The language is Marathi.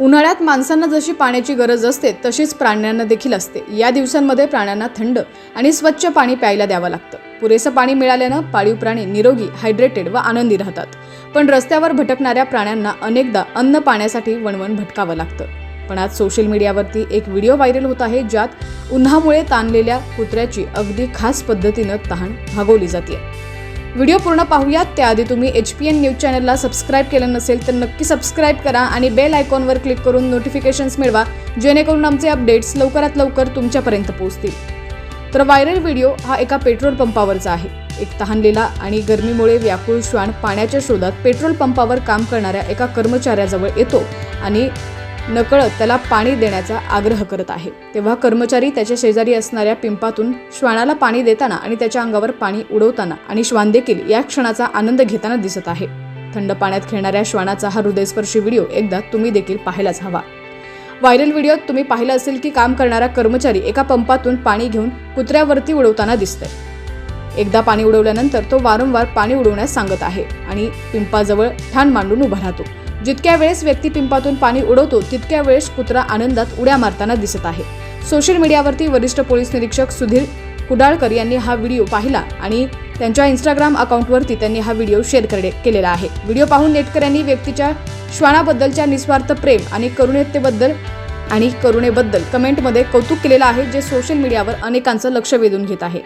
उन्हाळ्यात माणसांना जशी पाण्याची गरज असते तशीच प्राण्यांना देखील असते. या दिवसांमध्ये प्राण्यांना थंड आणि स्वच्छ पाणी प्यायला द्यावं लागतं. पुरेसं पाणी मिळाल्यानं पाळीव प्राणी निरोगी हायड्रेटेड व आनंदी राहतात. पण रस्त्यावर भटकणाऱ्या प्राण्यांना अनेकदा अन्न पाण्यासाठी वणवण भटकावं लागतं. पण आज सोशल मीडियावरती एक व्हिडिओ व्हायरल होत आहे ज्यात उन्हामुळे ताणलेल्या कुत्र्याची अगदी खास पद्धतीनं तहान भागवली जाते व्हिडिओ पूर्ण पाहूयात. त्याआधी तुम्ही एच पी एन न्यूज चॅनलला सबस्क्राईब केलं नसेल तर नक्की सबस्क्राईब करा आणि बेल आयकॉनवर क्लिक करून नोटिफिकेशन्स मिळवा जेणेकरून आमचे अपडेट्स लवकरात लवकर तुमच्यापर्यंत पोहोचतील. तर व्हायरल व्हिडिओ हा एका पेट्रोल पंपावरचा आहे. एक तहानलेला आणि गरमीमुळे व्याकुळ श्वान पाण्याच्या शोधात पेट्रोल पंपावर काम करणाऱ्या एका कर्मचाऱ्याजवळ येतो आणि नकळत त्याला पाणी देण्याचा आग्रह करत आहे. तेव्हा कर्मचारी त्याच्या शेजारी असणाऱ्या पिंपातून श्वानाला पाणी देताना आणि त्याच्या अंगावर पाणी उडवताना आणि श्वान देखील या क्षणाचा आनंद घेताना दिसत आहे. थंड पाण्यात खेळणाऱ्या श्वानाचा हा हृदयस्पर्शी व्हिडिओ एकदा तुम्ही देखील पाहायलाच हवा. व्हायरल व्हिडिओत तुम्ही पाहिलं असेल की काम करणारा कर्मचारी एका पंपातून पाणी घेऊन कुत्र्यावरती उडवताना दिसतंय. एकदा पाणी उडवल्यानंतर तो वारंवार पाणी उडवण्यास सांगत आहे आणि पिंपाजवळ ठाण मांडून उभा राहतो. जितक्या वेळेस व्यक्ती पिंपातून पाणी उडवतो तितक्या वेळेस कुत्रा आनंदात उड्या मारताना दिसत आहे. सोशल मीडियावरती वरिष्ठ पोलीस निरीक्षक सुधीर कुडाळकर यांनी हा व्हिडिओ पाहिला आणि त्यांच्या इंस्टाग्राम अकाउंटवरती त्यांनी हा व्हिडिओ शेअर करे केलेला आहे. व्हिडिओ पाहून नेटकऱ्यांनी व्यक्तीच्या श्वानाबद्दलच्या निस्वार्थ प्रेम आणि करुणेतेबद्दल आणि करुणेबद्दल कमेंटमध्ये कौतुक केलेलं आहे जे सोशल मीडियावर अनेकांचं लक्ष वेधून घेत आहे.